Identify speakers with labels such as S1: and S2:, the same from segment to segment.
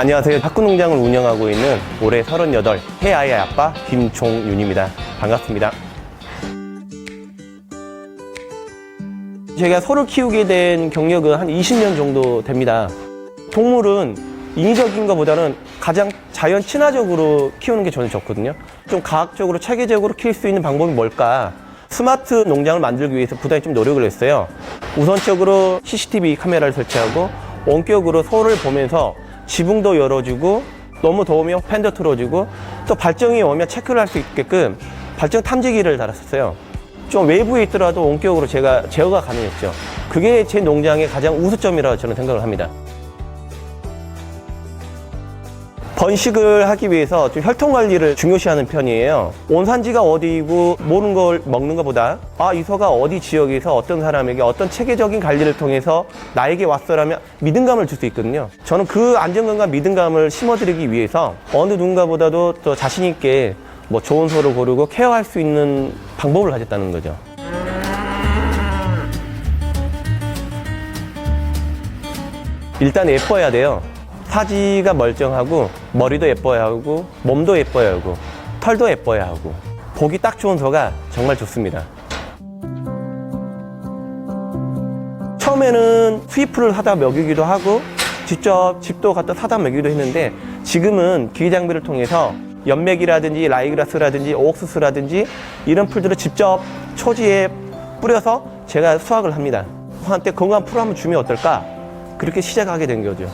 S1: 안녕하세요. 학구농장을 운영하고 있는 올해 38 해아이의 아빠 김종윤입니다. 반갑습니다. 제가 소를 키우게 된 경력은 한 20년 정도 됩니다. 동물은 인위적인 것보다는 가장 자연 친화적으로 키우는 게 저는 좋거든요. 좀 과학적으로 체계적으로 키울 수 있는 방법이 뭘까? 스마트 농장을 만들기 위해서 부단히 좀 노력을 했어요. 우선적으로 CCTV 카메라를 설치하고 원격으로 소를 보면서 지붕도 열어주고 너무 더우면 팬도 틀어주고 또 발정이 오면 체크를 할 수 있게끔 발정 탐지기를 달았었어요. 좀 외부에 있더라도 원격으로 제가 제어가 가능했죠. 그게 제 농장의 가장 우수점이라고 저는 생각을 합니다. 번식을 하기 위해서 좀 혈통 관리를 중요시하는 편이에요. 온 산지가 어디이고 모르는 걸 먹는 것보다 아, 이 소가 어디 지역에서 어떤 사람에게 어떤 체계적인 관리를 통해서 나에게 왔어라면 믿음감을 줄 수 있거든요. 저는 그 안정감과 믿음감을 심어드리기 위해서 어느 누군가보다도 더 자신 있게 뭐 좋은 소를 고르고 케어할 수 있는 방법을 가졌다는 거죠. 일단 예뻐야 돼요. 사지가 멀쩡하고 머리도 예뻐야 하고 몸도 예뻐야 하고 털도 예뻐야 하고 보기 딱 좋은 소가 정말 좋습니다. 처음에는 수입을 하다 먹이기도 하고 직접 집도 갖다 사다 먹이기도 했는데 지금은 기계 장비를 통해서 연맥이라든지 라이그라스라든지 옥수수라든지 이런 풀들을 직접 초지에 뿌려서 제가 수확을 합니다. 한테 건강한 풀 한번 주면 어떨까? 그렇게 시작하게 된 거죠.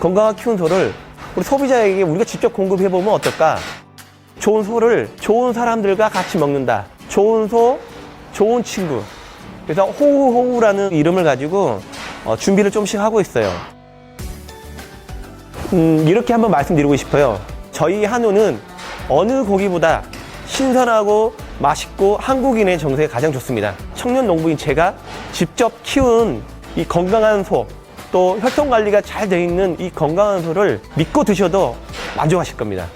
S1: 건강하게 키운 소를 우리 소비자에게 우리가 직접 공급해 보면 어떨까? 좋은 소를 좋은 사람들과 같이 먹는다. 좋은 소, 좋은 친구. 그래서 호우호우라는 이름을 가지고 어, 준비를 좀씩 하고 있어요. 음, 이렇게 한번 말씀드리고 싶어요. 저희 한우는 어느 고기보다 신선하고 맛있고 한국인의 정서에 가장 좋습니다. 청년 농부인 제가 직접 키운 이 건강한 소, 또 혈통 관리가 잘돼 있는 이 건강한 소를 믿고 드셔도 만족하실 겁니다.